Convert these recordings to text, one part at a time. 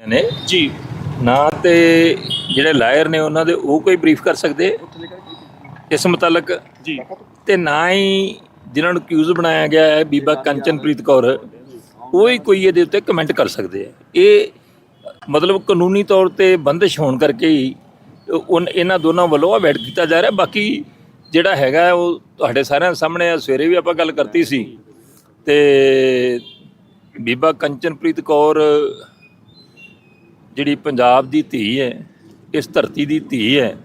ਨੇ। ਜੀ। ਨਾ ਤੇ ਜਿਹੜੇ ਲਾਇਰ ਨੇ ਉਹਨਾਂ ਦੇ ਉਹ ਕੋਈ ਬਰੀਫ ਕਰ ਸਕਦੇ? ਇਸ ਮੁਤਲਕ ਜੀ। ਤੇ ਨਾ ਹੀ ਜਿਨ੍ਹਾਂ ਨੂੰ ਕਿਊਜ਼ ਬਣਾਇਆ ਗਿਆ ਹੈ ਬੀਬਾ ਕੰਚਨਪ੍ਰੀਤ ਕੌਰ ਉਹ ਹੀ ਕੋਈ ਇਹਦੇ ਉੱਤੇ ਕਮੈਂਟ ਕਰ ਸਕਦੇ ਆ। ਇਹ ਮਤਲਬ ਕਾਨੂੰਨੀ ਤੌਰ ਤੇ ਬੰਦਿਸ਼ ਹੋਣ ਕਰਕੇ ਹੀ ਉਨ ਇਹਨਾਂ ਦੋਨਾਂ ਵੱਲੋਂ ਅਵੈਡ ਕੀਤਾ ਜਾ ਰਿਹਾ। ਬਾਕੀ ਜਿਹੜਾ ਹੈਗਾ ਉਹ ਤੁਹਾਡੇ ਸਾਰਿਆਂ ਦੇ ਸਾਹਮਣੇ ਆ। ਸਵੇਰੇ ਵੀ ਆਪਾਂ ਗੱਲ ਕਰਤੀ ਸੀ। ਤੇ ਬੀਬਾ ਕੰਚਨਪ੍ਰੀਤ ਕੌਰ ਜਿਹੜੀ ਪੰਜਾਬ ਦੀ ਧੀ ਹੈ, ਇਸ ਧਰਤੀ ਦੀ ਧੀ ਹੈ,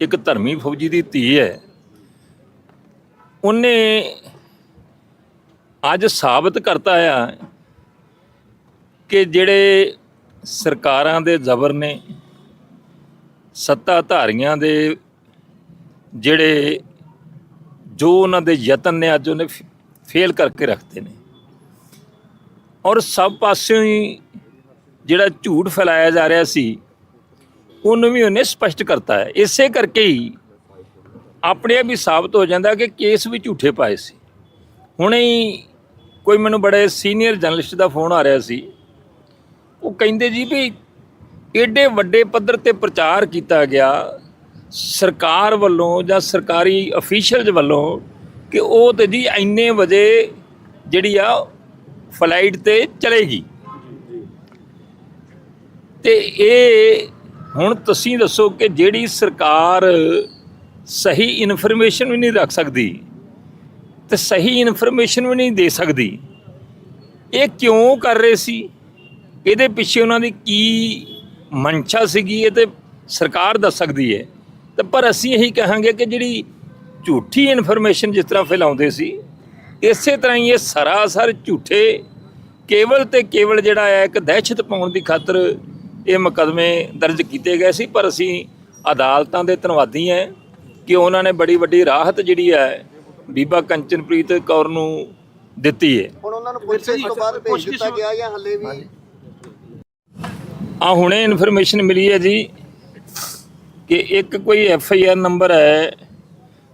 ਇੱਕ ਧਰਮੀ ਫੌਜੀ ਦੀ ਧੀ ਹੈ, ਉਹਨੇ ਅੱਜ ਸਾਬਤ ਕਰਤਾ ਆ ਕਿ ਜਿਹੜੇ ਸਰਕਾਰਾਂ ਦੇ ਜ਼ਬਰ ਨੇ, ਸੱਤਾਧਾਰੀਆਂ ਦੇ ਜਿਹੜੇ ਜੋ ਉਹਨਾਂ ਦੇ ਯਤਨ ਨੇ ਅੱਜ ਉਹਨੇ ਫੇਲ ਕਰਕੇ ਰੱਖਦੇ ਨੇ। ਔਰ ਸਭ ਪਾਸਿਓਂ ਹੀ ਜਿਹੜਾ ਝੂਠ ਫੈਲਾਇਆ ਜਾ ਰਿਹਾ ਸੀ, ਉਹਨੂੰ ਵੀ ਉਹਨੇ ਸਪਸ਼ਟ ਕਰਤਾ ਹੈ। ਇਸੇ ਕਰਕੇ ਹੀ ਆਪਣੇ ਆਪ ਹੀ ਸਾਬਤ ਹੋ ਜਾਂਦਾ ਕਿ ਕੇਸ ਵੀ ਝੂਠੇ ਪਾਏ ਸੀ। ਹੁਣੇ ਹੀ ਕੋਈ ਮੈਨੂੰ ਬੜੇ ਸੀਨੀਅਰ ਜਰਨਲਿਸਟ ਦਾ ਫੋਨ ਆ ਰਿਹਾ ਸੀ। ਉਹ ਕਹਿੰਦੇ ਜੀ ਵੀ ਏਡੇ ਵੱਡੇ ਪੱਧਰ ਤੇ ਪ੍ਰਚਾਰ ਕੀਤਾ ਗਿਆ ਸਰਕਾਰ ਵੱਲੋਂ ਜਾਂ ਸਰਕਾਰੀ ਅਫੀਸ਼ੀਅਲਸ ਵੱਲੋਂ ਕਿ ਉਹ ਤੇ ਜੀ ਇੰਨੇ ਵਜੇ ਜਿਹੜੀ ਆ ਫਲਾਈਟ ਤੇ ਚਲੇਗੀ। ਤੇ ਇਹ ਹੁਣ ਤੁਸੀਂ ਦੱਸੋ ਕਿ ਜਿਹੜੀ ਸਰਕਾਰ ਸਹੀ ਇਨਫੋਰਮੇਸ਼ਨ ਵੀ ਨਹੀਂ ਰੱਖ ਸਕਦੀ ਤੇ ਸਹੀ ਇਨਫੋਰਮੇਸ਼ਨ ਵੀ ਨਹੀਂ ਦੇ ਸਕਦੀ, ਇਹ ਕਿਉਂ ਕਰ ਰਹੇ ਸੀ? ਇਹਦੇ ਪਿੱਛੇ ਉਹਨਾਂ ਦੀ ਕੀ ਮਨਸ਼ਾ ਸੀਗੀ ਇਹ ਤੇ ਸਰਕਾਰ ਦੱਸ ਸਕਦੀ ਹੈ। ਤੇ ਪਰ ਅਸੀਂ ਇਹੀ ਕਹਾਂਗੇ ਕਿ ਜਿਹੜੀ ਝੂਠੀ ਇਨਫੋਰਮੇਸ਼ਨ ਜਿਸ ਤਰ੍ਹਾਂ ਫੈਲਾਉਂਦੇ ਸੀ, ਇਸੇ ਤਰ੍ਹਾਂ ਹੀ ਇਹ ਸਰਾਸਰ ਝੂਠੇ ਕੇਵਲ ਤੇ ਕੇਵਲ ਜਿਹੜਾ ਹੈ ਇੱਕ ਦਹਿਸ਼ਤ ਪਾਉਣ ਦੀ ਖਾਤਰ ਇਹ ਮੁਕਦਮੇ ਦਰਜ ਕੀਤੇ ਗਏ ਸੀ ਪਰ ਅਸੀਂ ਅਦਾਲਤਾਂ ਦੇ ਧੰਨਵਾਦੀ ਹਾਂ ਕਿ ਉਹਨਾਂ ਨੇ ਬੜੀ ਵੱਡੀ ਰਾਹਤ ਜਿਹੜੀ ਹੈ ਬੀਬਾ ਕੰਚਨਪ੍ਰੀਤ ਕੌਰ ਨੂੰ ਦਿੱਤੀ ਹੈ ਹੁਣ ਉਹਨਾਂ ਨੂੰ ਪੁੱਛਿਸ਼ ਤੋਂ ਬਾਅਦ ਭੇਜ ਦਿੱਤਾ ਗਿਆ ਜਾਂ ਹੱਲੇ ਵੀ? ਆ ਹੁਣੇ ਇਨਫੋਰਮੇਸ਼ਨ ਮਿਲੀ ਹੈ ਜੀ ਕਿ ਇੱਕ ਕੋਈ ਐਫ ਆਈ ਆਰ ਨੰਬਰ ਹੈ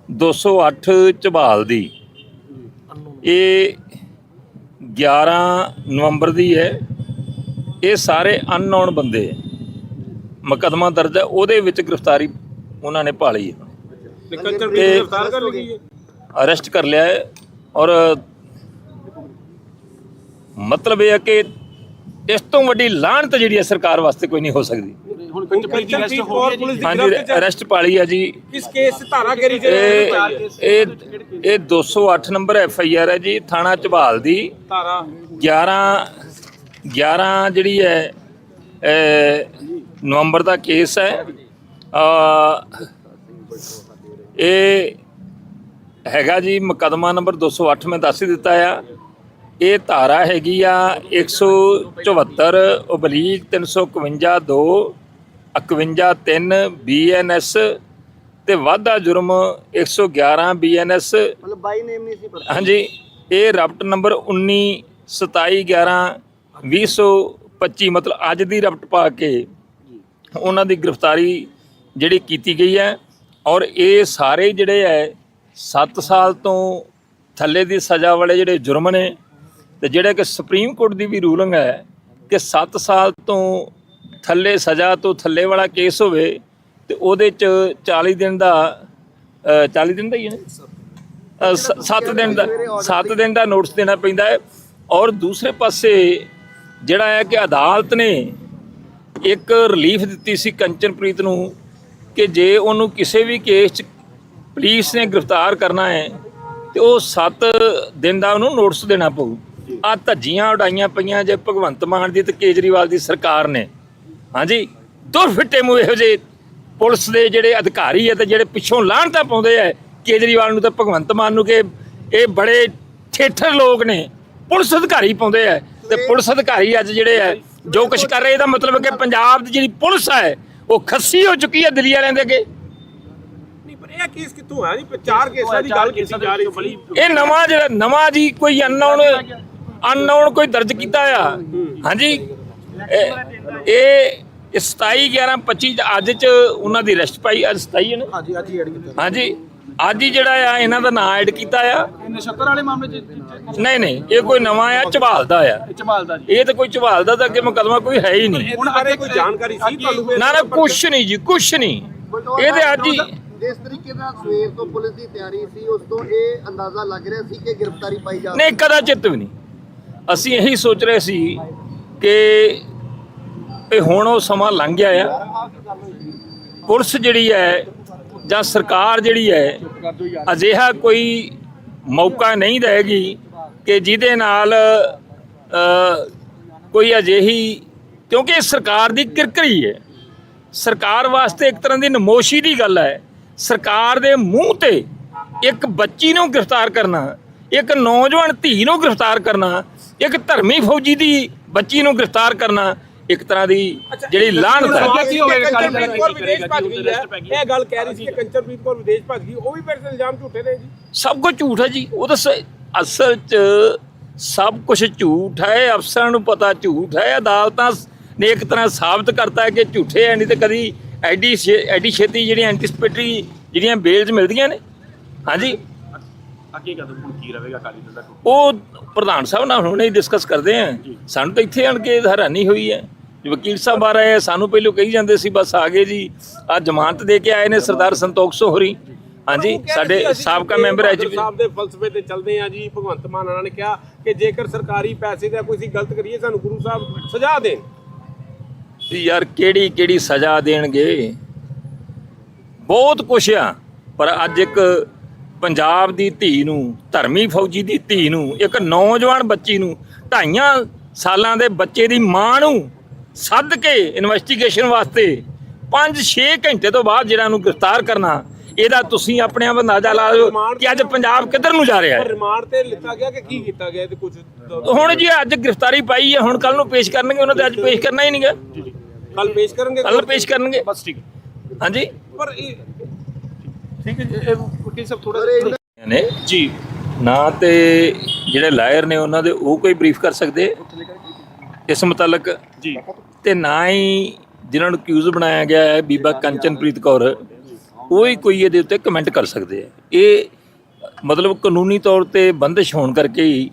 208 ਝਬਾਲ ਦੀ। ਇਹ 11 ਨਵੰਬਰ ਦੀ ਹੈ ਇਹ ਸਾਰੇ ਅਨਨੋਨ ਬੰਦੇ ਮੁਕੱਦਮਾ ਦਰਜ ਹੈ ਉਹਦੇ ਵਿੱਚ ਗ੍ਰਿਫਤਾਰੀ ਉਹਨਾਂ ਨੇ ਭਾਲੀ ਹੈ। ਕੰਚਨ ਤੇ- ਗ੍ਰਿਫਤਾਰ ਕਰ ਲਈ ਹੈ ਅਰੈਸਟ ਕਰ ਲਿਆ ਹੈ ਔਰ ਮਤਲਬ ਇਹ ਹੈ ਕਿ ਇਸ ਤੋਂ ਵੱਡੀ ਲਾਹਨਤ ਜਿਹੜੀ ਹੈ ਸਰਕਾਰ ਵਾਸਤੇ ਕੋਈ ਨਹੀਂ ਹੋ ਸਕਦੀ। ਹੁਣ ਅਰੈਸਟ ਹੋ ਗਈ ਹਾਂਜੀ ਅਰੈਸਟ ਪਾਲੀ ਹੈ ਜੀ। ਕਿਸ ਕੇਸ ਧਾਰਾ ਕਰੀ ਇਹ ਜੇ ਇਹ ਇਹ 208 ਨੰਬਰ ਐਫ ਆਈ ਆਰ ਹੈ ਜੀ ਥਾਣਾ ਝਬਾਲ ਦੀ ਧਾਰਾ। 11 11 ਜਿਹੜੀ ਹੈ ਨਵੰਬਰ ਦਾ ਕੇਸ ਹੈ। ਇਹ ਹੈਗਾ ਜੀ ਮੁਕਦਮਾ ਨੰਬਰ 208 ਮੈਂ ਦੱਸ ਹੀ ਦਿੱਤਾ ਆ। ਇਹ ਧਾਰਾ ਹੈਗੀ ਆ 174 ਓਬਲੀਕ 351 2 51 3 ਬੀਐਨਐਸ ਤੇ ਵਾਧਾ ਜੁਰਮ 111 ਬੀਐਨਐਸ ਮਤਲਬ ਬਾਈ ਨੇਮ ਨਹੀਂ ਸੀ ਪਤਾ। ਹਾਂਜੀ ਇਹ ਰਪਟ ਨੰਬਰ 19 27 11 2025 ਮਤਲਬ ਅੱਜ ਦੀ ਰਪਟ ਪਾ ਕੇ ਉਹਨਾਂ ਦੀ ਗ੍ਰਿਫਤਾਰੀ ਜਿਹੜੀ ਕੀਤੀ ਗਈ ਹੈ ਔਰ ਇਹ ਸਾਰੇ ਜਿਹੜੇ ਹੈ 7 ਸਾਲ ਤੋਂ ਥੱਲੇ ਦੀ ਸਜ਼ਾ ਵਾਲੇ ਜਿਹੜੇ ਜੁਰਮ ਨੇ ਤੇ ਜਿਹੜਾ ਕਿ ਸੁਪਰੀਮ ਕੋਰਟ ਦੀ ਵੀ ਰੂਲਿੰਗ ਹੈ ਕਿ 7 ਸਾਲ ਤੋਂ ਥੱਲੇ ਸਜ਼ਾ ਤੋਂ ਥੱਲੇ ਵਾਲਾ ਕੇਸ ਹੋਵੇ ਤੇ ਉਹਦੇ ਚ 40 ਦਿਨ ਦਾ ਅ, 40 ਦਿਨ ਦਾ ਹੀ ਹੈ ਨਾ? 7 ਦਿਨ ਦਾ 7 ਦਿਨ ਦਾ ਨੋਟਿਸ ਦੇਣਾ ਪੈਂਦਾ ਹੈ ਔਰ ਦੂਸਰੇ ਪਾਸੇ ਜਿਹੜਾ ਹੈ ਕਿ ਅਦਾਲਤ ਨੇ ਇੱਕ ਰਿਲੀਫ ਦਿੱਤੀ ਸੀ ਕੰਚਨਪ੍ਰੀਤ ਨੂੰ ਕਿ ਜੇ ਉਹਨੂੰ ਕਿਸੇ ਵੀ ਕੇਸ 'ਚ ਪੁਲਿਸ ਨੇ ਗ੍ਰਿਫਤਾਰ ਕਰਨਾ ਹੈ ਤੇ ਉਹ 7 ਦਿਨ ਦਾ ਉਹਨੂੰ ਨੋਟਿਸ ਦੇਣਾ ਪਊ। ਆ ਧੱਜੀਆਂ ਉਡਾਈਆਂ ਪਈਆਂ ਜੇ ਭਗਵੰਤ ਮਾਨ ਦੀ ਤੇ ਕੇਜਰੀਵਾਲ ਦੀ ਸਰਕਾਰ ਨੇ। ਹਾਂਜੀ ਦੁਰ ਫਿੱਟੇ ਮੂੰਹ ਇਹੋ ਜਿਹੇ ਪੁਲਿਸ ਦੇ ਜਿਹੜੇ ਅਧਿਕਾਰੀ ਹੈ ਤੇ ਜਿਹੜੇ ਪਿੱਛੋਂ ਲਾਹਣਤਾ ਪਾਉਂਦੇ ਆ ਕੇਜਰੀਵਾਲ ਨੂੰ ਤੇ ਭਗਵੰਤ ਮਾਨ ਨੂੰ ਕਿ ਇਹ ਬੜੇ ਠੇਠਰ ਲੋਕ ਨੇ। ਪੁਲਿਸ ਅਧਿਕਾਰੀ ਪਾਉਂਦੇ ਆ। ਤੇ ਪੁਲਿਸ ਅਧਿਕਾਰੀ ਅੱਜ ਜਿਹੜੇ ਆ ਜੋ ਕੁਝ ਕਰ ਰਹੇ ਇਹਦਾ ਮਤਲਬ ਹੈ ਕਿ ਪੰਜਾਬ ਦੀ ਜਿਹੜੀ ਪੁਲਿਸ ਹੈ ਉਹ ਖੱਸੀ ਹੋ ਚੁੱਕੀ ਹੈ ਦਿੱਲੀ ਵਾਲਿਆਂ ਦੇ ਅੱਗੇ। ਨਹੀਂ ਪਰ ਇਹ ਕੇਸ ਕਿੱਥੋਂ ਹੈ? ਜੀ ਚਾਰ ਕੇਸਾਂ ਦੀ ਗੱਲ ਕੀਤੀ ਜਾ ਰਹੀ ਸੀ। ਇਹ ਨਵਾਂ ਜਿਹੜਾ ਨਵਾਂ ਜੀ ਕੋਈ ਅਨਨੋਨ ਅਨਨੋਨ ਕੋਈ ਦਰਜ ਕੀਤਾ ਆ। ਹਾਂਜੀ? ਇਹ ਇਹ 27 11 25 ਚ ਅੱਜ ਚ ਉਹਨਾਂ ਦੀ ਅਰੈਸਟ ਪਾਈ ਅੱਜ 27 ਹੈ ਨਾ? ਹਾਂਜੀ ਅੱਜ ਹੀ ਐਡ ਕੀਤਾ। ਹਾਂਜੀ? ਅੱਜ ਹੀ ਜਿਹੜਾ ਆ ਇਹਨਾਂ ਦਾ ਨਾਂ ਐਡ ਕੀਤਾ ਆ। ਨਛੱਤਰ ਵਾਲੇ ਮਾਮਲੇ ਚ ਨਹੀਂ ਨਹੀਂ ਇਹ ਕੋਈ ਨਵਾਂ ਆ ਝਬਾਲ ਦਾ ਆ। ਚਮਾਲ ਦਾ ਜੀ। ਇਹ ਤਾਂ ਕੋਈ ਝਬਾਲ ਦਾ ਤਾਂ ਅੱਗੇ ਮੁਕਦਮਾ ਕੋਈ ਹੈ ਹੀ ਨਹੀਂ। ਹੁਣ ਬਾਰੇ ਕੋਈ ਜਾਣਕਾਰੀ ਸੀ ਤੁਹਾਨੂੰ? ਨਾ ਨਾ ਕੁਛ ਨਹੀਂ ਜੀ ਕੁਛ ਨਹੀਂ। ਇਹ ਤੇ ਅੱਜ ਹੀ ਜਿਸ ਤਰੀਕੇ ਨਾਲ ਸਵੇਰ ਤੋਂ ਪੁਲਿਸ ਦੀ ਤਿਆਰੀ ਸੀ ਉਸ ਤੋਂ ਇਹ ਅੰਦਾਜ਼ਾ ਲੱਗ ਰਿਹਾ ਸੀ ਕਿ ਗ੍ਰਿਫਤਾਰੀ ਪਾਈ ਜਾ ਨਹੀਂ ਕਦਾ ਚਿੱਤ ਵੀ ਨਹੀਂ। ਅਸੀਂ ਇਹੀ ਸੋਚ ਰਹੇ ਸੀ ਕਿ ਇਹ ਹੁਣ ਉਹ ਸਮਾਂ ਲੰਘ ਗਿਆ ਆ। ਪੁਲਿਸ ਜਿਹੜੀ ਹੈ ਜਾਂ ਸਰਕਾਰ ਜਿਹੜੀ ਹੈ, ਅਜਿਹਾ ਕੋਈ ਮੌਕਾ ਨਹੀਂ ਦੇਗੀ ਕਿ ਜਿਹਦੇ ਨਾਲ ਕੋਈ ਅਜਿਹੀ, ਕਿਉਂਕਿ ਇਹ ਸਰਕਾਰ ਦੀ ਕਿਰਕਰੀ ਹੈ। ਸਰਕਾਰ ਵਾਸਤੇ ਇੱਕ ਤਰ੍ਹਾਂ ਦੀ ਨਮੋਸ਼ੀ ਦੀ ਗੱਲ ਹੈ। ਸਰਕਾਰ ਦੇ ਮੂੰਹ ਤੇ ਇੱਕ ਬੱਚੀ ਨੂੰ ਗ੍ਰਿਫਤਾਰ ਕਰਨਾ, ਇੱਕ ਨੌਜਵਾਨ ਧੀ ਨੂੰ ਗ੍ਰਿਫਤਾਰ ਕਰਨਾ, ਇੱਕ ਧਰਮੀ ਫੌਜੀ ਦੀ ਬੱਚੀ ਨੂੰ ਗ੍ਰਿਫਤਾਰ ਕਰਨਾ ਇੱਕ ਤਰ੍ਹਾਂ ਦੀ ਜਿਹੜੀ ਲਾਹਨਤ ਹੈ। ਕੀ ਅਕਾਲੀ ਦਲ ਵਿਦੇਸ਼ ਭੱਜ ਗਈ ਇਹ ਗੱਲ ਕਹਿ ਰਹੀ ਸੀ ਕਿ ਕੰਚਨਪ੍ਰੀਤ ਕੌਰ ਵਿਦੇਸ਼ ਭੱਜ ਗਈ ਉਹ ਵੀ ਫਿਰ ਇਲਜ਼ਾਮ ਝੂਠੇ ਨੇ ਜੀ। ਸਭ ਕੁਝ ਝੂਠ ਹੈ ਜੀ। ਉਹ ਤਾਂ ਅਸਲ 'ਚ ਸਭ ਕੁਝ ਝੂਠ ਹੈ। ਅਫਸਰਾਂ ਨੂੰ ਪਤਾ ਝੂਠ ਹੈ। ਅਦਾਲਤਾਂ ਨੇ ਇੱਕ ਤਰ੍ਹਾਂ ਸਾਬਤ ਕਰਤਾ ਹੈ ਕਿ ਝੂਠੇ ਹੈ ਨਹੀਂ ਤੇ ਕਦੀ ਐਡੀ ਐਡੀ ਛੇਤੀ ਜਿਹੜੀਆਂ ਐਂਟੀਸਪੇਟਰੀ ਜਿਹੜੀਆਂ ਬੇਲਸ ਮਿਲਦੀਆਂ ਨੇ। ਹਾਂਜੀ? ਅੱਗੇ ਕਦਮ ਹੁਣ ਕੀ ਰਹੇਗਾ ਅਕਾਲੀ ਦਲ ਦਾ? ਉਹ ਪ੍ਰਧਾਨ ਸਾਹਿਬ ਨਾਲ ਹੁਣੇ ਹੀ ਡਿਸਕਸ ਕਰਦੇ ਆ। ਸਾਨੂੰ ਤਾਂ ਇੱਥੇ ਆਣ ਕੇ ਹੈਰਾਨੀ ਹੋਈ ਹੈ। ਵਕੀਲ ਸਾਹਿਬ ਆ ਰਹੇ ਸਾਨੂੰ ਪਹਿਲੋਂ ਕਹੀ ਜਾਂਦੇ ਸੀ ਬਸ ਆ ਗਏ ਜੀ। ਆ ਜ਼ਮਾਨਤ ਦੇ ਕੇ ਆਏ ਨੇ ਸਰਦਾਰ ਸੰਤੋਖ ਸੋਹਰੀ। ਹਾਂਜੀ ਸਾਡੇ ਸਾਬਕਾ ਮੈਂਬਰ ਐਚ ਸਾਹਿਬ ਦੇ ਫਲਸਫੇ ਤੇ ਚੱਲਦੇ ਆ ਜੀ ਭਗਵੰਤ ਮਾਨ ਉਹਨਾਂ ਨੇ ਕਿਹਾ ਕਿ ਜੇਕਰ ਸਰਕਾਰੀ ਪੈਸੇ ਦਾ ਕੋਈ ਗਲਤ ਕਰੀਏ ਸਾਨੂੰ ਗੁਰੂ ਸਾਹਿਬ ਸਜ਼ਾ ਦੇਣ। ਵੀ ਯਾਰ ਕਿਹੜੀ ਕਿਹੜੀ ਸਜ਼ਾ ਦੇਣਗੇ? ਬਹੁਤ ਕੁਛ ਆ ਪਰ ਅੱਜ ਇੱਕ ਪੰਜਾਬ ਦੀ ਧੀ ਨੂੰ ਧਰਮੀ ਫੌਜੀ ਦੀ ਧੀ ਨੂੰ ਇੱਕ ਨੌਜਵਾਨ ਬੱਚੀ ਨੂੰ ਢਾਈਆਂ ਸਾਲਾਂ ਦੇ ਬੱਚੇ ਦੀ ਮਾਂ ਨੂੰ ਸੱਦ ਕੇ ਇਨਵੈਸਟੀਗੇਸ਼ਨ ਵਾਸਤੇ 5-6 ਘੰਟੇ ਤੋਂ ਬਾਅਦ ਜਿਹੜਾ ਨੂੰ ਗ੍ਰਿਫਤਾਰ ਕਰਨਾ ਇਹਦਾ ਤੁਸੀਂ ਆਪਣੇ ਆਪ ਅੰਦਾਜ਼ਾ ਲਾ ਲਓ ਕਿ ਅੱਜ ਪੰਜਾਬ ਕਿੱਧਰ ਨੂੰ ਜਾ ਰਿਹਾ ਹੈ। ਰਿਮਾਂਡ ਤੇ ਲਿੱਤਾ ਗਿਆ ਕਿ ਕੀ ਕੀਤਾ ਗਿਆ ਤੇ ਕੁਝ ਹੁਣ ਜੀ ਅੱਜ ਗ੍ਰਿਫਤਾਰੀ ਪਾਈ ਹੈ ਹੁਣ ਕੱਲ ਨੂੰ ਪੇਸ਼ ਕਰਨਗੇ ਉਹਨਾਂ ਤੇ ਅੱਜ ਪੇਸ਼ ਕਰਨਾ ਹੀ ਨਹੀਂਗਾ। ਕੱਲ ਪੇਸ਼ ਕਰਨਗੇ ਕੱਲ ਪੇਸ਼ ਕਰਨਗੇ। ਬਸ ਠੀਕ ਹਾਂਜੀ? ਪਰ ਇਹ ਠੀਕ ਹੈ ਜੀ ਇਹ ਵਕੀਲ ਸਾਹਿਬ ਥੋੜਾ ਨੇ ਜੀ। ਨਾ ਤੇ ਜਿਹੜੇ ਲਾਇਰ ਨੇ ਉਹਨਾਂ ਦੇ ਉਹ ਕੋਈ ਬਰੀਫ ਕਰ ਸਕਦੇ? ਇਸ ਮੁਤਲਕ ਜੀ। ਤੇ ਨਾ ਹੀ ਜਿਨ੍ਹਾਂ ਨੂੰ ਕਿਊਜ਼ ਬਣਾਇਆ ਗਿਆ ਹੈ ਬੀਬਾ ਕੰਚਨਪ੍ਰੀਤ ਕੌਰ ਉਹ ਹੀ ਕੋਈ ਇਹਦੇ ਉੱਤੇ ਕਮੈਂਟ ਕਰ ਸਕਦੇ ਆ। ਇਹ ਮਤਲਬ ਕਾਨੂੰਨੀ ਤੌਰ ਤੇ ਬੰਦਿਸ਼ ਹੋਣ ਕਰਕੇ ਹੀ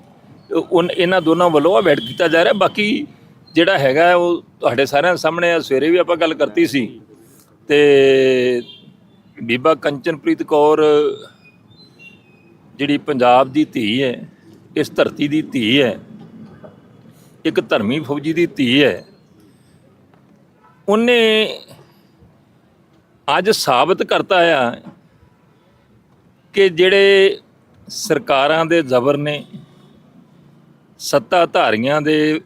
ਇਹਨਾਂ ਦੋਨਾਂ ਵੱਲੋਂ ਅਵੈਡ ਕੀਤਾ ਜਾ ਰਿਹਾ। ਬਾਕੀ ਜਿਹੜਾ ਹੈਗਾ ਉਹ ਤੁਹਾਡੇ ਸਾਰਿਆਂ ਦੇ ਸਾਹਮਣੇ ਆ। ਸਵੇਰੇ ਵੀ ਆਪਾਂ ਗੱਲ ਕਰਤੀ ਸੀ ਤੇ ਬੀਬਾ ਕੰਚਨਪ੍ਰੀਤ ਕੌਰ ਜਿਹੜੀ ਪੰਜਾਬ ਦੀ ਧੀ ਹੈ ਇਸ ਧਰਤੀ ਦੀ ਧੀ ਹੈ ਇੱਕ ਧਰਮੀ ਫੌਜੀ ਦੀ ਧੀ ਹੈ। ਉਹਨੇ ਅੱਜ ਸਾਬਤ ਕਰਤਾ ਆ ਕਿ ਜਿਹੜੇ ਸਰਕਾਰਾਂ ਦੇ ਜ਼ਬਰ ਨੇ ਸੱਤਾ ਧਾਰੀਆਂ ਦੇ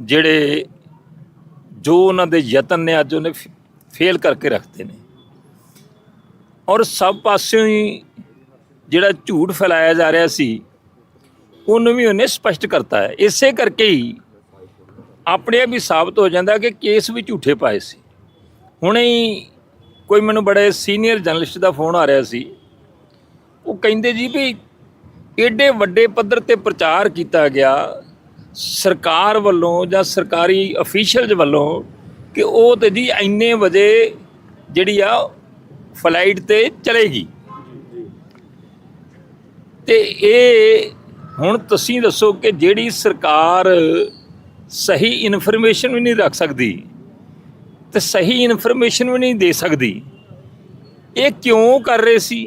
ਜਿਹੜੇ ਜੋ ਉਹਨਾਂ ਦੇ ਯਤਨ ਨੇ ਅੱਜ ਉਹਨੇ ਫੇਲ ਕਰਕੇ ਰੱਖਦੇ ਨੇ। ਔਰ ਸਭ ਪਾਸਿਓਂ ਹੀ ਜਿਹੜਾ ਝੂਠ ਫੈਲਾਇਆ ਜਾ ਰਿਹਾ ਸੀ ਉਹਨੂੰ ਵੀ ਉਹਨੇ ਸਪਸ਼ਟ ਕਰਤਾ ਹੈ। ਇਸੇ ਕਰਕੇ ਹੀ ਆਪਣੇ ਆਪ ਹੀ ਸਾਬਤ ਹੋ ਜਾਂਦਾ ਕਿ ਕੇਸ ਵੀ ਝੂਠੇ ਪਾਏ ਸੀ। ਹੁਣੇ ਹੀ ਕੋਈ ਮੈਨੂੰ ਬੜੇ ਸੀਨੀਅਰ ਜਰਨਲਿਸਟ ਦਾ ਫੋਨ ਆ ਰਿਹਾ ਸੀ। ਉਹ ਕਹਿੰਦੇ ਜੀ ਵੀ ਐਡੇ ਵੱਡੇ ਪੱਧਰ ਤੇ ਪ੍ਰਚਾਰ ਕੀਤਾ ਗਿਆ ਸਰਕਾਰ ਵੱਲੋਂ ਜਾਂ ਸਰਕਾਰੀ ਅਫੀਸ਼ੀਅਲਸ ਵੱਲੋਂ ਕਿ ਉਹ ਤੇ ਜੀ ਇੰਨੇ ਵਜੇ ਜਿਹੜੀ ਆ ਫਲਾਈਟ ਤੇ ਚਲੇਗੀ। ਤੇ ਇਹ ਹੁਣ ਤੁਸੀਂ ਦੱਸੋ ਕਿ ਜਿਹੜੀ ਸਰਕਾਰ ਸਹੀ ਇਨਫੋਰਮੇਸ਼ਨ ਵੀ ਨਹੀਂ ਰੱਖ ਸਕਦੀ ਤੇ ਸਹੀ ਇਨਫੋਰਮੇਸ਼ਨ ਵੀ ਨਹੀਂ ਦੇ ਸਕਦੀ, ਇਹ ਕਿਉਂ ਕਰ ਰਹੇ ਸੀ?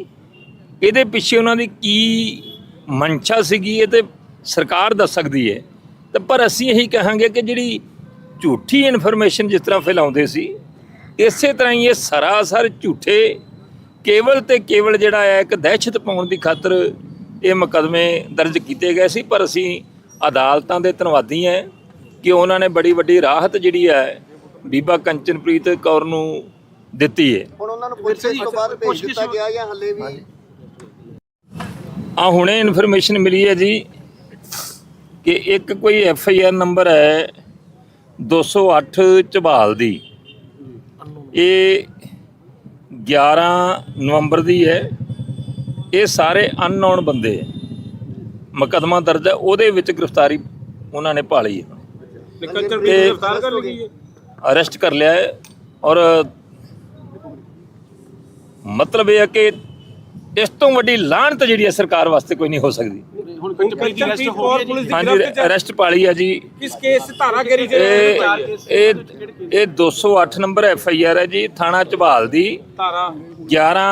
ਇਹਦੇ ਪਿੱਛੇ ਉਹਨਾਂ ਦੀ ਕੀ ਮਨਸ਼ਾ ਸੀਗੀ ਇਹ ਤੇ ਸਰਕਾਰ ਦੱਸ ਸਕਦੀ ਹੈ। ਤੇ ਪਰ ਅਸੀਂ ਇਹੀ ਕਹਾਂਗੇ ਕਿ ਜਿਹੜੀ ਝੂਠੀ ਇਨਫੋਰਮੇਸ਼ਨ ਜਿਸ ਤਰ੍ਹਾਂ ਫੈਲਾਉਂਦੇ ਸੀ, ਇਸੇ ਤਰ੍ਹਾਂ ਹੀ ਇਹ ਸਰਾਸਰ ਝੂਠੇ ਕੇਵਲ ਤੇ ਕੇਵਲ ਜਿਹੜਾ ਹੈ ਇੱਕ ਦਹਿਸ਼ਤ ਪਾਉਣ ਦੀ ਖਾਤਰ ਇਹ ਮੁਕਦਮੇ ਦਰਜ ਕੀਤੇ ਗਏ ਸੀ ਪਰ ਅਸੀਂ ਅਦਾਲਤਾਂ ਦੇ ਧੰਨਵਾਦੀ ਹਾਂ ਕਿ ਉਹਨਾਂ ਨੇ ਬੜੀ ਵੱਡੀ ਰਾਹਤ ਜਿਹੜੀ ਹੈ ਬੀਬਾ ਕੰਚਨਪ੍ਰੀਤ ਕੌਰ ਨੂੰ ਦਿੱਤੀ ਹੈ ਹੁਣ ਉਹਨਾਂ ਨੂੰ ਪੁੱਛੇ ਤੋਂ ਬਾਅਦ ਭੇਜ ਦਿੱਤਾ ਗਿਆ ਜਾਂ ਹੱਲੇ ਵੀ? ਆ ਹੁਣੇ ਇਨਫੋਰਮੇਸ਼ਨ ਮਿਲੀ ਹੈ ਜੀ ਕਿ ਇੱਕ ਕੋਈ ਐਫ ਆਈ ਆਰ ਨੰਬਰ ਹੈ 208 ਝਬਾਲ ਦੀ। ਇਹ 11 ਨਵੰਬਰ ਦੀ ਹੈ ਇਹ ਸਾਰੇ ਅਨਨੋਨ ਬੰਦੇ ਹੈ ਮੁਕੱਦਮਾ ਦਰਜ ਹੈ ਉਹਦੇ ਵਿੱਚ ਗ੍ਰਿਫਤਾਰੀ ਉਹਨਾਂ ਨੇ ਹੈ ਗ੍ਰਿਫਤਾਰ ਕਰ ਲਈ ਹੈ? ਅਰੈਸਟ ਕਰ ਲਿਆ ਹੈ ਔਰ ਮਤਲਬ ਇਹ ਹੈ ਕਿ ਇਸ ਤੋਂ ਵੱਡੀ ਲਾਹਨਤ ਜਿਹੜੀ ਹੈ ਸਰਕਾਰ ਵਾਸਤੇ ਕੋਈ ਨਹੀਂ ਹੋ ਸਕਦੀ। ਹੁਣ ਕੰਚਪ੍ਰੀਤ ਦੀ ਅਰੈਸਟ ਹੋ ਗਈ ਹੈ ਜੀ। ਹਾਂਜੀ ਅਰੈਸਟ ਜੀ। ਕਿਸ ਕੇਸ ਧਾਰਾ ਇਹ ਜਿਹੜੀ ਇਹ ਇਹ 208 ਨੰਬਰ ਐਫ ਆਈ ਆਰ ਹੈ ਜੀ ਥਾਣਾ ਝਬਾਲ ਦੀ ਧਾਰਾ। 11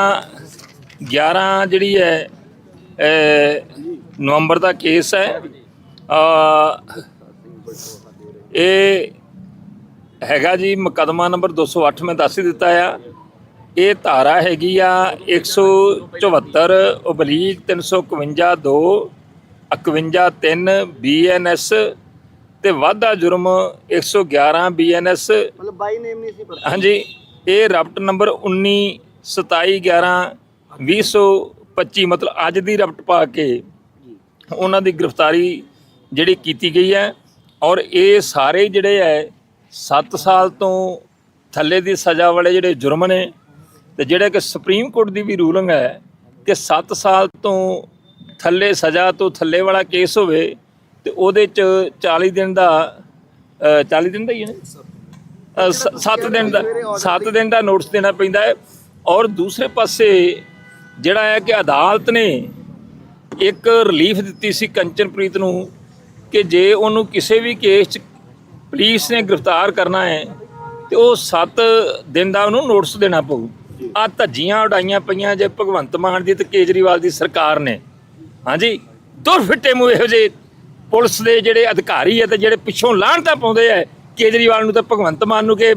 11 ਜਿਹੜੀ ਹੈ ਨਵੰਬਰ ਦਾ ਕੇਸ ਹੈ। ਇਹ ਹੈਗਾ ਜੀ ਮੁਕਦਮਾ ਨੰਬਰ 208 ਮੈਂ ਦੱਸ ਹੀ ਦਿੱਤਾ ਆ। ਇਹ ਧਾਰਾ ਹੈਗੀ ਆ 174 ਓਬਲੀਕ 351 2 51 3 ਬੀਐਨਐਸ ਤੇ ਵਾਧਾ ਜੁਰਮ 111 ਬੀਐਨਐਸ ਮਤਲਬ ਬਾਈ ਨੇਮ ਨਹੀਂ ਸੀ ਪਤਾ। ਹਾਂਜੀ ਇਹ ਰਪਟ ਨੰਬਰ 19 27 11 2025 ਮਤਲਬ ਅੱਜ ਦੀ ਰਪਟ ਪਾ ਕੇ ਉਹਨਾਂ ਦੀ ਗ੍ਰਿਫਤਾਰੀ ਜਿਹੜੀ ਕੀਤੀ ਗਈ ਹੈ ਔਰ ਇਹ ਸਾਰੇ ਜਿਹੜੇ ਹੈ 7 ਸਾਲ ਤੋਂ ਥੱਲੇ ਦੀ ਸਜ਼ਾ ਵਾਲੇ ਜਿਹੜੇ ਜੁਰਮ ਨੇ ਤੇ ਜਿਹੜਾ ਕਿ ਸੁਪਰੀਮ ਕੋਰਟ ਦੀ ਵੀ ਰੂਲਿੰਗ ਹੈ ਕਿ 7 ਸਾਲ ਤੋਂ ਥੱਲੇ ਸਜ਼ਾ ਤੋਂ ਥੱਲੇ ਵਾਲਾ ਕੇਸ ਹੋਵੇ ਤੇ ਉਹਦੇ ਚ 40 ਦਿਨ ਦਾ ਅ, 40 ਦਿਨ ਦਾ ਹੀ ਹੈ ਨਾ? 7 ਦਿਨ ਦਾ 7 ਦਿਨ ਦਾ ਨੋਟਿਸ ਦੇਣਾ ਪੈਂਦਾ ਹੈ ਔਰ ਦੂਸਰੇ ਪਾਸੇ ਜਿਹੜਾ ਹੈ ਕਿ ਅਦਾਲਤ ਨੇ ਇੱਕ ਰਿਲੀਫ ਦਿੱਤੀ ਸੀ ਕੰਚਨਪ੍ਰੀਤ ਨੂੰ ਕਿ ਜੇ ਉਹਨੂੰ ਕਿਸੇ ਵੀ ਕੇਸ 'ਚ ਪੁਲਿਸ ਨੇ ਗ੍ਰਿਫਤਾਰ ਕਰਨਾ ਹੈ, ਤੇ ਉਹ 7 ਦਿਨ ਦਾ ਉਹਨੂੰ ਨੋਟਿਸ ਦੇਣਾ ਪਊ। ਆ ਧੱਜੀਆਂ ਉਡਾਈਆਂ ਪਈਆਂ ਜੇ ਭਗਵੰਤ ਮਾਨ ਦੀ ਤੇ ਕੇਜਰੀਵਾਲ ਦੀ ਸਰਕਾਰ ਨੇ। ਹਾਂਜੀ, ਦੁਰਫਿੱਟੇ ਮੂੰਹ ਇਹੋ ਜਿਹੇ ਪੁਲਿਸ ਦੇ ਜਿਹੜੇ ਅਧਿਕਾਰੀ ਹੈ ਤੇ ਜਿਹੜੇ ਪਿੱਛੋਂ ਲਾਹਣਤਾ ਪਾਉਂਦੇ ਆ, ਕੇਜਰੀਵਾਲ ਨੂੰ ਤੇ ਭਗਵੰਤ ਮਾਨ ਨੂੰ ਕਿ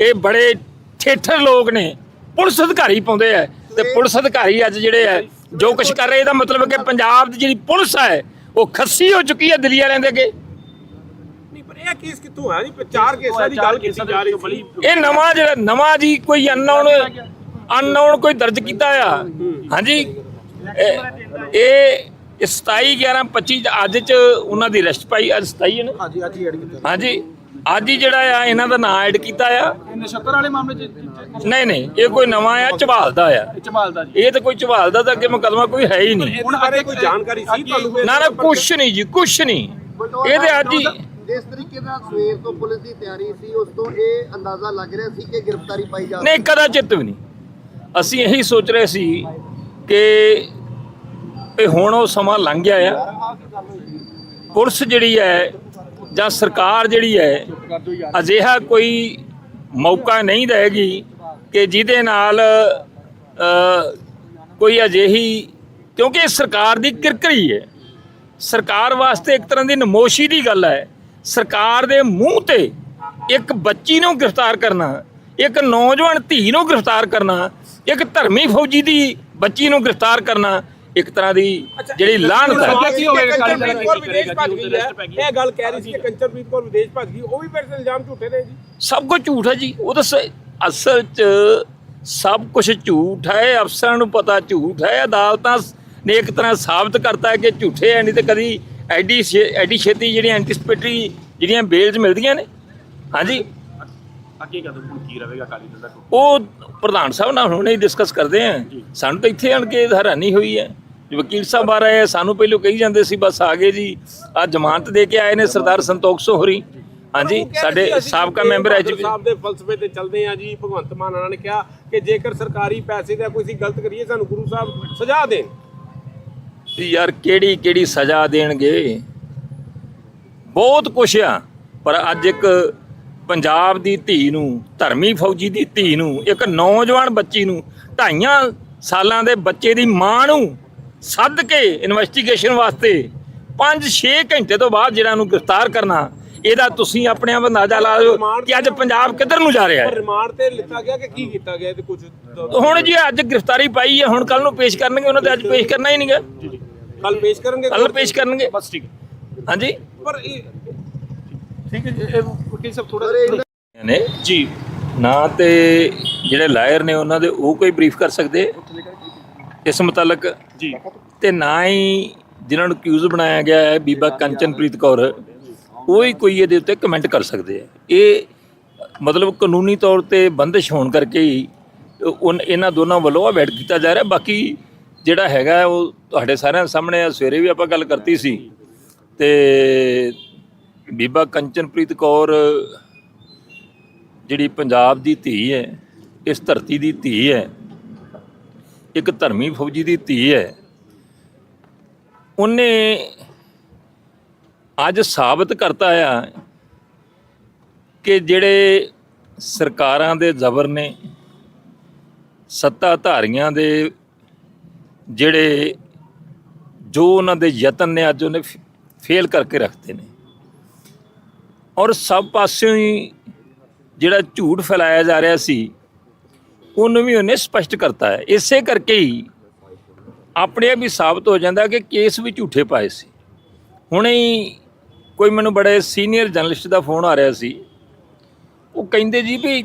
ਇਹ ਬੜੇ ਠੇਠਰ ਲੋਕ ਨੇ, ਪੁਲਿਸ ਅਧਿਕਾਰੀ ਪਾਉਂਦੇ ਆ। ਤੇ ਪੁਲਿਸ ਅਧਿਕਾਰੀ ਅੱਜ ਜਿਹੜੇ ਆ ਜੋ ਕੁਝ ਕਰ ਰਹੇ ਇਹਦਾ ਮਤਲਬ ਕਿ ਪੰਜਾਬ ਦੀ ਜਿਹੜੀ ਪੁਲਿਸ ਹੈ ਉਹ ਖੱਸੀ ਹੋ ਚੁੱਕੀ ਹੈ ਦਿੱਲੀ ਵਾਲਿਆਂ ਦੇ ਅੱਗੇ। ਨਹੀਂ ਪਰ ਇਹ ਕੇਸ ਕਿੱਥੋਂ ਹੈ ਨਹੀਂ ਚਾਰ ਕੇਸਾਂ ਦੀ ਗੱਲ ਕੀਤੀ ਜਾ ਰਹੀ ਸੀ। ਇਹ ਨਵਾਂ ਜਿਹੜਾ ਨਵਾਂ ਜੀ ਕੋਈ ਅਨਨੋਨ ਅਨਨੋਨ ਕੋਈ ਦਰਜ ਕੀਤਾ ਆ। ਹਾਂਜੀ? ਇਹ- ਇਹ 27 11 25 ਅੱਜ ਚ ਉਹਨਾਂ ਦੀ ਅਰੈਸਟ ਪਾਈ ਅੱਜ 27 ਹੈ ਨਾ? ਹਾਂਜੀ ਅੱਜ ਹੀ ਐਡ ਕੀਤਾ। ਹਾਂਜੀ? ਅੱਜ ਹੀ ਜਿਹੜਾ ਆ ਇਹਨਾਂ ਦਾ ਨਾਂ ਐਡ ਕੀਤਾ ਆ। ਇਹ ਨਛੱਤਰ ਵਾਲੇ ਮਾਮਲੇ ਚ ਨਹੀਂ ਨਹੀਂ ਇਹ ਕੋਈ ਨਵਾਂ ਆ ਝਬਾਲ ਦਾ ਆ। ਚਮਾਲ ਦਾ ਜੀ। ਇਹ ਤਾਂ ਕੋਈ ਝਬਾਲ ਦਾ ਤਾਂ ਅੱਗੇ ਮੁਕਦਮਾ ਕੋਈ ਹੈ ਹੀ ਨਹੀਂ। ਹੁਣ ਬਾਰੇ ਕੋਈ ਜਾਣਕਾਰੀ ਸੀ ਤੁਹਾਨੂੰ? ਨਾ ਨਾ ਕੁਛ ਨਹੀਂ ਜੀ ਕੁਛ ਨਹੀਂ। ਇਹ ਤੇ ਅੱਜ ਹੀ ਜਿਸ ਤਰੀਕੇ ਨਾਲ ਸਵੇਰ ਤੋਂ ਪੁਲਿਸ ਦੀ ਤਿਆਰੀ ਸੀ ਉਸ ਤੋਂ ਇਹ ਅੰਦਾਜ਼ਾ ਲੱਗ ਰਿਹਾ ਸੀ ਕਿ ਗ੍ਰਿਫਤਾਰੀ ਪਾਈ ਜਾ ਨਹੀਂ ਕਦਾਚਿਤ ਵੀ ਨਹੀਂ। ਅਸੀਂ ਇਹੀ ਸੋਚ ਰਹੇ ਸੀ ਕਿ ਇਹ ਹੁਣ ਉਹ ਸਮਾਂ ਲੰਘ ਗਿਆ ਆ। ਪੁਲਿਸ ਜਿਹੜੀ ਹੈ ਜਾਂ ਸਰਕਾਰ ਜਿਹੜੀ ਹੈ, ਅਜਿਹਾ ਕੋਈ ਮੌਕਾ ਨਹੀਂ ਦੇਗੀ ਕਿ ਜਿਹਦੇ ਨਾਲ ਕੋਈ ਅਜਿਹੀ, ਕਿਉਂਕਿ ਇਹ ਸਰਕਾਰ ਦੀ ਕਿਰਕਰੀ ਹੈ। ਸਰਕਾਰ ਵਾਸਤੇ ਇੱਕ ਤਰ੍ਹਾਂ ਦੀ ਨਮੋਸ਼ੀ ਦੀ ਗੱਲ ਹੈ। ਸਰਕਾਰ ਦੇ ਮੂੰਹ ਤੇ ਇੱਕ ਬੱਚੀ ਨੂੰ ਗ੍ਰਿਫਤਾਰ ਕਰਨਾ, ਇੱਕ ਨੌਜਵਾਨ ਧੀ ਨੂੰ ਗ੍ਰਿਫਤਾਰ ਕਰਨਾ, ਇੱਕ ਧਰਮੀ ਫੌਜੀ ਦੀ ਬੱਚੀ ਨੂੰ ਗ੍ਰਿਫਤਾਰ ਕਰਨਾ ਇੱਕ ਤਰ੍ਹਾਂ ਦੀ ਜਿਹੜੀ ਲਾਹਨਤ ਹੈ। ਕੀ ਹੋਵੇਗਾ ਕਾਲੀ ਦਲ ਵਿਦੇਸ਼ ਭੱਜ ਗਈ ਇਹ ਗੱਲ ਕਹਿ ਰਹੀ ਸੀ ਕਿ ਕੰਚਨਪ੍ਰੀਤ ਕੌਰ ਵਿਦੇਸ਼ ਭੱਜ ਗਈ ਉਹ ਵੀ ਫਿਰ ਇਲਜ਼ਾਮ ਝੂਠੇ ਨੇ ਜੀ। ਸਭ ਕੁਝ ਝੂਠ ਹੈ ਜੀ। ਉਹ ਤਾਂ ਅਸਲ 'ਚ ਸਭ ਕੁਝ ਝੂਠ ਹੈ। ਅਫਸਰਾਂ ਨੂੰ ਪਤਾ ਝੂਠ ਹੈ। ਅਦਾਲਤਾਂ ਨੇ ਇੱਕ ਤਰ੍ਹਾਂ ਸਾਬਤ ਕਰਤਾ ਹੈ ਕਿ ਝੂਠੇ ਹੈ ਨਹੀਂ ਤੇ ਕਦੀ ਐਡੀ ਐਡੀ ਛੇਤੀ ਜਿਹੜੀਆਂ ਐਂਟੀਸਪੇਟਰੀ ਜਿਹੜੀਆਂ ਬੇਲਸ ਮਿਲਦੀਆਂ ਨੇ। ਹਾਂਜੀ। ਅੱਗੇ ਕਦੋਂ ਹੁਣ ਕੀ ਰਹੇਗਾ ਕਾਲੀ ਦਲ ਦਾ? ਉਹ ਪ੍ਰਧਾਨ ਸਾਹਿਬ ਨਾਲ ਹੁਣੇ ਹੀ ਡਿਸਕਸ ਕਰਦੇ ਆ ਸਾਨੂੰ ਤਾਂ ਇੱਥੇ ਆਣ ਕੇ ਹੈਰਾਨੀ ਹੋਈ ਹੈ। ਵਕੀਲ ਸਾਹਿਬ ਆ ਰਹੇ ਆ ਸਾਨੂੰ ਪਹਿਲੋਂ ਕਹੀ ਜਾਂਦੇ ਸੀ ਬਸ ਆ ਗਏ ਜੀ। ਆ ਜ਼ਮਾਨਤ ਦੇ ਕੇ ਆਏ ਨੇ ਸਰਦਾਰ ਸੰਤੋਖ ਸੋਹਰੀ। ਹਾਂਜੀ ਸਾਡੇ ਸਾਬਕਾ ਮੈਂਬਰ ਐਚ ਸਾਹਿਬ ਦੇ ਫਲਸਫੇ ਤੇ ਚੱਲਦੇ ਆ ਜੀ ਭਗਵੰਤ ਮਾਨ ਉਹਨਾਂ ਨੇ ਕਿਹਾ ਕਿ ਜੇਕਰ ਸਰਕਾਰੀ ਪੈਸੇ ਦਾ ਕੋਈ ਅਸੀਂ ਗਲਤ ਕਰੀਏ ਸਾਨੂੰ ਗੁਰੂ ਸਾਹਿਬ ਸਜ਼ਾ ਦੇਣ। ਯਾਰ ਕਿਹੜੀ ਕਿਹੜੀ ਸਜ਼ਾ ਦੇਣਗੇ? ਬਹੁਤ ਕੁਛ ਆ ਪਰ ਅੱਜ ਇੱਕ ਪੰਜਾਬ ਦੀ ਧੀ ਨੂੰ ਧਰਮੀ ਫੌਜੀ ਦੀ ਧੀ ਨੂੰ ਇੱਕ ਨੌਜਵਾਨ ਬੱਚੀ ਨੂੰ ਢਾਈਆਂ ਸਾਲਾਂ ਦੇ ਬੱਚੇ ਦੀ ਮਾਂ ਨੂੰ ਸੱਦ ਕੇ ਇਨਵੈਸਟੀਗੇਸ਼ਨ ਵਾਸਤੇ 5-6 ਘੰਟੇ ਤੋਂ ਬਾਅਦ ਜਿਹੜਾ ਨੂੰ ਗ੍ਰਿਫਤਾਰ ਕਰਨਾ ਇਹਦਾ ਤੁਸੀਂ ਆਪਣੇ ਆਪ ਅੰਦਾਜ਼ਾ ਲਾ ਲਓ ਕਿ ਅੱਜ ਪੰਜਾਬ ਕਿੱਧਰ ਨੂੰ ਜਾ ਰਿਹਾ ਹੈ। ਰਿਮਾਂਡ ਤੇ ਲਿੱਤਾ ਗਿਆ ਕਿ ਕੀ ਕੀਤਾ ਗਿਆ ਤੇ ਕੁਝ ਹੁਣ ਜੀ ਅੱਜ ਗ੍ਰਿਫਤਾਰੀ ਪਾਈ ਹੈ ਹੁਣ ਕੱਲ ਨੂੰ ਪੇਸ਼ ਕਰਨਗੇ ਉਹਨਾਂ ਤੇ ਅੱਜ ਪੇਸ਼ ਕਰਨਾ ਹੀ ਨਹੀਂਗਾ। ਕੱਲ ਪੇਸ਼ ਕਰਨਗੇ ਕੱਲ ਪੇਸ਼ ਕਰਨਗੇ। ਬਸ ਠੀਕ ਹਾਂਜੀ? ਪਰ ਇਹ ਠੀਕ ਹੈ ਜੀ, ਇਹ ਵਕੀਲ ਸਾਹਿਬ ਥੋੜਾ ਸਰ ਇਹ ਨੇ ਜੀ। ਨਾ ਤੇ ਜਿਹੜੇ ਲਾਇਰ ਨੇ ਉਹਨਾਂ ਦੇ ਉਹ ਕੋਈ ਬਰੀਫ ਕਰ ਸਕਦੇ? ਇਸ ਮੁਤਲਕ ਜੀ। ਤੇ ਨਾ ਹੀ ਜਿਨ੍ਹਾਂ ਨੂੰ ਅਕਿਊਜ਼ ਬਣਾਇਆ ਗਿਆ ਹੈ ਬੀਬਾ ਕੰਚਨਪ੍ਰੀਤ ਕੌਰ ਉਹ ਹੀ ਕੋਈ ਇਹਦੇ ਉੱਤੇ ਕਮੈਂਟ ਕਰ ਸਕਦੇ ਆ। ਇਹ ਮਤਲਬ ਕਾਨੂੰਨੀ ਤੌਰ ਤੇ ਬੰਦਿਸ਼ ਹੋਣ ਕਰਕੇ ਹੀ ਇਹਨਾਂ ਦੋਨਾਂ ਵੱਲੋਂ ਅਵੈਡ ਕੀਤਾ ਜਾ ਰਿਹਾ। ਬਾਕੀ ਜਿਹੜਾ ਹੈਗਾ ਉਹ ਤੁਹਾਡੇ ਸਾਰਿਆਂ ਸਾਹਮਣੇ ਆ ਸਵੇਰੇ ਵੀ ਆਪਾਂ ਗੱਲ ਕਰਤੀ ਸੀ। ਤੇ ਬੀਬਾ ਕੰਚਨਪ੍ਰੀਤ ਕੌਰ ਜਿਹੜੀ ਪੰਜਾਬ ਦੀ ਧੀ ਹੈ ਇਸ ਧਰਤੀ ਦੀ ਧੀ ਹੈ ਇੱਕ ਧਰਮੀ ਫੌਜੀ ਦੀ ਧੀ ਹੈ। ਉਹਨੇ ਅੱਜ ਸਾਬਤ ਕਰਤਾ ਆ ਕਿ ਜਿਹੜੇ ਸਰਕਾਰਾਂ ਦੇ ਜ਼ਬਰ ਨੇ ਸੱਤਾ ਧਾਰੀਆਂ ਦੇ ਜਿਹੜੇ ਜੋ ਉਹਨਾਂ ਦੇ ਯਤਨ ਨੇ ਅੱਜ ਉਹਨੇ ਫੇਲ ਕਰਕੇ ਰੱਖਦੇ ਨੇ। ਔਰ ਸਭ ਪਾਸਿਓਂ ਹੀ ਜਿਹੜਾ ਝੂਠ ਫੈਲਾਇਆ ਜਾ ਰਿਹਾ ਸੀ ਉਹਨੂੰ ਵੀ ਉਹਨੇ ਸਪਸ਼ਟ ਕਰਤਾ ਹੈ। ਇਸੇ ਕਰਕੇ ਹੀ ਆਪਣੇ ਆਪ ਹੀ ਸਾਬਤ ਹੋ ਜਾਂਦਾ ਕਿ ਕੇਸ ਵੀ ਝੂਠੇ ਪਾਏ ਸੀ। ਹੁਣੇ ਹੀ ਕੋਈ ਮੈਨੂੰ ਬੜੇ ਸੀਨੀਅਰ ਜਰਨਲਿਸਟ ਦਾ ਫੋਨ ਆ ਰਿਹਾ ਸੀ। ਉਹ ਕਹਿੰਦੇ ਜੀ ਵੀ